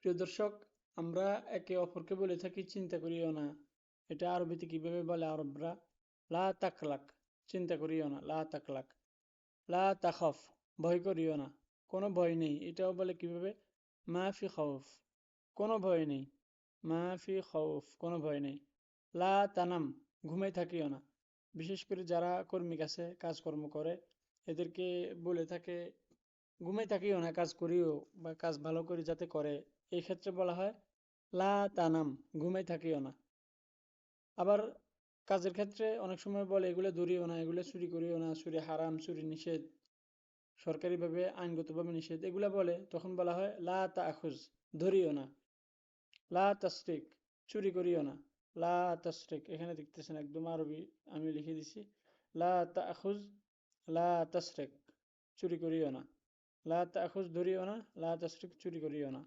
প্রিয় দর্শক, আমরা একে অপরকে বলে থাকি, চিন্তা করিও না। এটা আরবিতে কীভাবে বলে আরবরা? লা তাকলাক চিন্তা করিও না। লা তাকলাক লা তাখফ। ভয় করিও না। কোনো ভয় নেই। এটাও বলে কীভাবে? মাফি খৌফ কোনো ভয় নেই। মাফি খৌফ কোনো ভয় নেই। লা তানাম। ঘুমাই থাকিও না। বিশেষ করে যারা কর্মী কাছে কাজকর্ম করে, এদেরকে বলে থাকে ঘুমাই থাকিও না কাজ করিও বা কাজ ভালো করে যাতে করে। এই ক্ষেত্রে বলা হয়, লা তানাম, ঘুমাই থাকিও না। আবার কাজের ক্ষেত্রে অনেক সময় বলে, এগুলো ধরিও না, এগুলো চুরি করিও না, চুরি হারাম, চুরি নিষেধ, সরকারিভাবে, আইনগতভাবে নিষেধ, এগুলা বলে, তখন বলা হয়, লা তাখুজ, ধরিও না। লা তাস্টিক চুরি করিও না। লা তাস্টিক এখানে দেখতেছেন একদম আরবি, আমি লিখে দিছি। লা তাখুজ, লা তাস্টিক চুরি করিও না। লা তাখুজ ধরিও না লা তাস্টিক চুরি করিও না।